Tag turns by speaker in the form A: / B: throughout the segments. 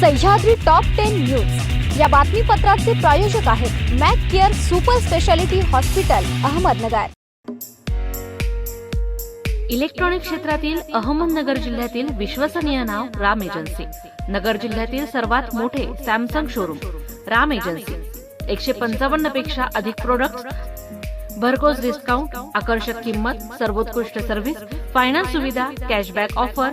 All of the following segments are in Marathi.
A: सह्याद्री टॉप टेन न्यूज या बातमीपत्राचे प्रायोजक आहेत Mac Care super speciality hospital Ahmednagar.
B: Electronic क्षेत्रातील अहमदनगर जिल्ह्यातील विश्वसनीय नाव राम एजन्सी. नगर जिल्ह्यातील सर्वात मोठे सॅमसंग शोरूम राम एजन्सी. एकशे पंचावन्नपेक्षा अधिक प्रोडक्ट भरघोस डिस्काउंट आकर्षक किंमत सर्वोत्कृष्ट सर्व्हिस फायनान्स सुविधा कॅशबॅक ऑफर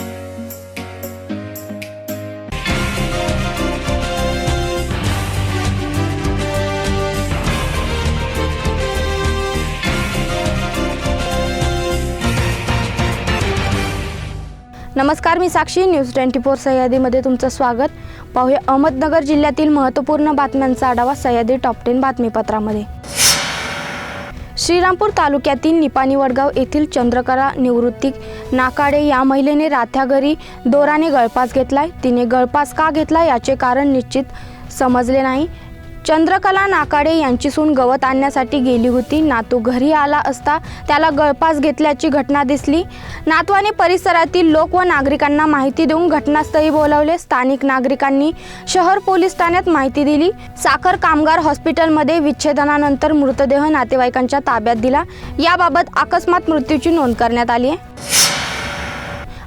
C: नमस्कार मी साक्षी. न्यूज ट्वेंटी फोर सह्याद्रीमध्ये तुमचं स्वागत. पाहूया अहमदनगर जिल्ह्यातील महत्त्वपूर्ण बातम्यांचा आढावा सह्याद्री टॉप टेन बातमीपत्रामध्ये. श्रीरामपूर तालुक्यातील निपाणी वडगाव येथील चंद्रकला निवृत्ती नाकाडे या महिलेने राथ्याघरी दोराने गळपास घेतलाय. तिने गळपास का घेतला याचे कारण निश्चित समजले नाही. चंद्रकला नाकाडे यांची सून गवत आणण्यासाठी गेली होती. नातू घरी आला असता त्याला गळपास घेतल्याची घटना दिसली. नातवाने परिसरातील लोक व नागरिकांना माहिती देऊन घटनास्थळी बोलावले. स्थानिक नागरिकांनी शहर पोलीस ठाण्यात माहिती दिली. साखर कामगार हॉस्पिटलमध्ये विच्छेदनानंतर मृतदेह नातेवाईकांच्या ताब्यात दिला. याबाबत अकस्मात मृत्यूची नोंद करण्यात आली आहे.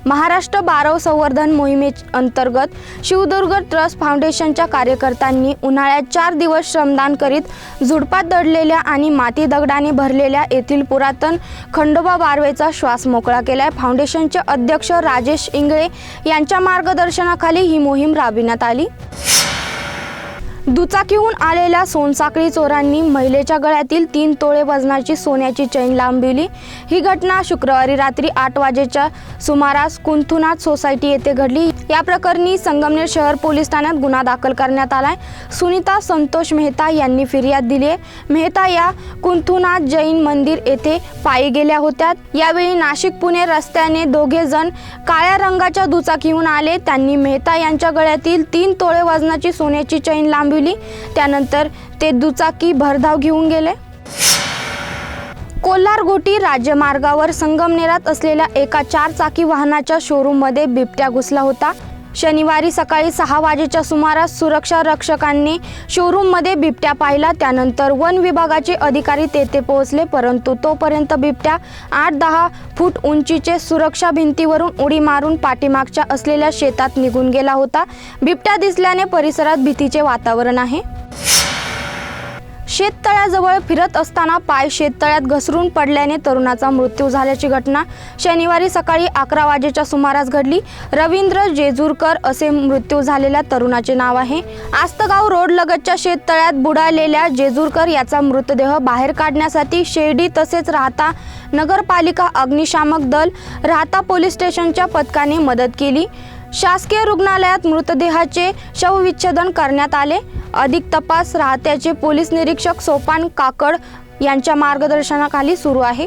C: महाराष्ट्र बारव संवर्धन मोहिमे अंतर्गत शिवदुर्ग ट्रस्ट फाउंडेशनच्या कार्यकर्त्यांनी उन्हाळ्यात चार दिवस श्रमदान करीत झुडपात दडलेल्या आणि माती दगडाने भरलेल्या येथील पुरातन खंडोबा बारवेचा श्वास मोकळा केलाय. फाउंडेशनचे अध्यक्ष राजेश इंगळे यांच्या मार्गदर्शनाखाली ही मोहीम राबविण्यात आली. दुचाकीहून आलेल्या सोनसाखळी चोरांनी महिलेच्या गळ्यातील तीन तोळे वजनाची सोन्याची चैन लांबविली. ही घटना शुक्रवारी रात्री आठ वाजेच्या सुमारास कुंथुनाथ सोसायटी येथे घडली. या प्रकरणी संगमनेर शहर पोलीस ठाण्यात गुन्हा दाखल करण्यात आलाय. सुनीता संतोष मेहता यांनी फिर्याद दिली आहे. मेहता या कुंथुनाथ जैन मंदिर येथे पायी गेल्या होत्या. यावेळी नाशिक पुणे रस्त्याने दोघे जण काळ्या रंगाच्या दुचाकीहून आले. त्यांनी मेहता यांच्या गळ्यातील तीन तोळे वजनाची सोन्याची चैन उडविली त्यानंतर ते दुचाकी भरधाव घेऊन गेले. कोल्हारगोटी राज्यमार्गावर संगमनेरात असलेल्या एका चारचाकी वाहनाच्या शोरूममध्ये बिबट्या घुसला होता. शनिवारी सकाळी सहा वाजेच्या सुमारास सुरक्षा रक्षकांनी शोरूममध्ये बिबट्या पाहिला. त्यानंतर वन विभागाचे अधिकारी तेथे पोहोचले परंतु तोपर्यंत बिबट्या आठ दहा फूट उंचीचे सुरक्षा भिंतीवरून उडी मारून पाठीमागच्या असलेल्या शेतात निघून गेला होता. बिबट्या दिसल्याने परिसरात भीतीचे वातावरण आहे. शेततळ्याजवळ फिरत असताना पाय शेततळ्यात घसरून पडल्याने तरुणाचा मृत्यू झाल्याची घटना शनिवारी सकाळी अकरा वाजेच्या सुमारास घडली. रवींद्र जेजूरकर असे मृत्यू झालेल्या तरुणाचे नाव आहे. आस्तगाव रोड लगतच्या शेततळ्यात बुडालेल्या जेजूरकर याचा मृतदेह बाहेर काढण्यासाठी शेर्डी तसेच राहता नगरपालिका अग्निशामक दल राहता पोलीस स्टेशनच्या पथकाने मदत केली. शासकीय रुग्णालयात मृतदेहाचे शवविच्छेदन करण्यात आले. अधिक तपास राहत्याचे पोलीस निरीक्षक सोपान काकड यांच्या मार्गदर्शनाखाली सुरू आहे.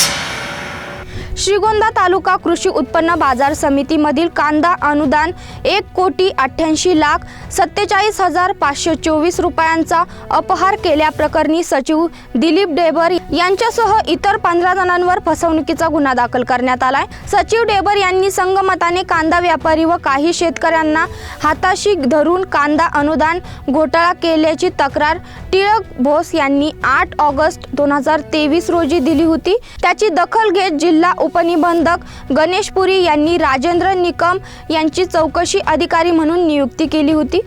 C: श्रीगोंदा तालुका कृषी उत्पन्न बाजार समितीमधील कांदा अनुदान एक कोटी अठ्ठ्याऐंशी लाख सत्तेचाळीस हजार पाचशे चोवीस रुपयांचा अपहार केल्याप्रकरणी सचिव दिलीप डेबर यांच्यासह इतर पंधरा जणांवर फसवणुकीचा गुन्हा दाखल करण्यात आलाय. सचिव डेबर यांनी संगमताने कांदा व्यापारी व काही शेतकऱ्यांना हाताशी धरून कांदा अनुदान घोटाळा केल्याची तक्रार टिळक भोस यांनी आठ ऑगस्ट दोन हजार तेवीस रोजी दिली होती. त्याची दखल घेत जिल्हा उप उपनिबंधक गणेश पुरी यांनी राजेंद्र निकम यांची चौकशी अधिकारी म्हणून नियुक्ती केली होती.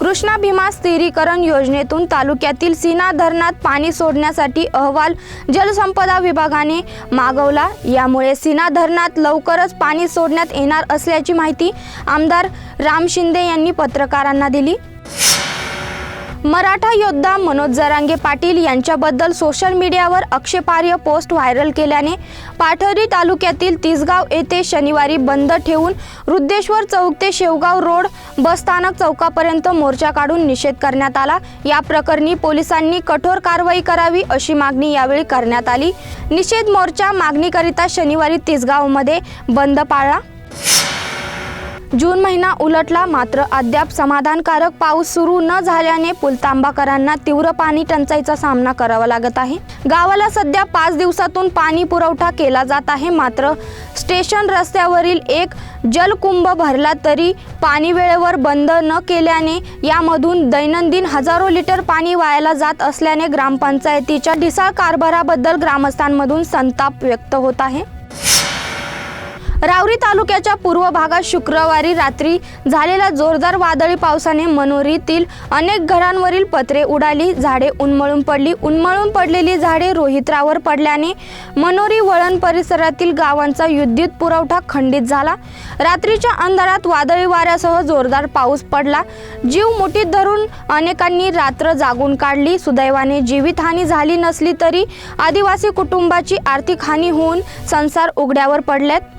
C: कृष्णा भीमा स्थिरीकरण योजनेतून तालुक्यातील सीना धरणात पाणी सोडण्यासाठी अहवाल जलसंपदा विभागाने मागवला. यामुळे सीना धरणात लवकरच पाणी सोडण्यात येणार असल्याची माहिती आमदार राम शिंदे यांनी पत्रकारांना दिली. मराठा योद्धा मनोज जरांगे पाटील यांच्याबद्दल सोशल मीडियावर आक्षेपार्ह पोस्ट व्हायरल केल्याने पाठरी तालुक्यातील तिसगाव येथे शनिवारी बंद ठेवून रुद्देश्वर चौक ते शेवगाव रोड बसस्थानक चौकापर्यंत मोर्चा काढून निषेध करण्यात आला. या प्रकरणी पोलिसांनी कठोर कारवाई करावी अशी मागणी यावेळी करण्यात आली. निषेध मोर्चा मागणीकरिता शनिवारी तिसगावमध्ये बंद पाळला. जून महिना उलटला मात्र अद्याप समाधानकारक पाऊस सुरू न झाल्याने पुलतांबाकरांना तीव्र पाणी टंचाईचा सामना करावा लागत आहे. गावाला सध्या पाच दिवसातून पाणी पुरवठा केला जात आहे. मात्र स्टेशन रस्त्यावरील एक जलकुंभ भरला तरी पाणी वेळेवर बंद न केल्याने यामधून दैनंदिन हजारो लिटर पाणी वायाला जात असल्याने ग्रामपंचायतीच्या ढिसाळ कारभाराबद्दल ग्रामस्थांमधून संताप व्यक्त होत आहे. रावरी तालुक्याच्या पूर्व भागात शुक्रवारी रात्री झालेल्या जोरदार वादळी पावसाने मनोरीतील अनेक घरांवरील पत्रे उडाली झाडे उन्मळून पडली. उन्मळून पडलेली झाडे रोहित्रावर पडल्याने मनोरी वळण परिसरातील गावांचा विद्युत पुरवठा खंडित झाला. रात्रीच्या अंधारात वादळी वाऱ्यासह जोरदार पाऊस पडला. जीव मुठीत धरून अनेकांनी रात्र जागून काढली. सुदैवाने जीवितहानी झाली नसली तरी आदिवासी कुटुंबाची आर्थिक हानी होऊन संसार उघड्यावर पडल्यात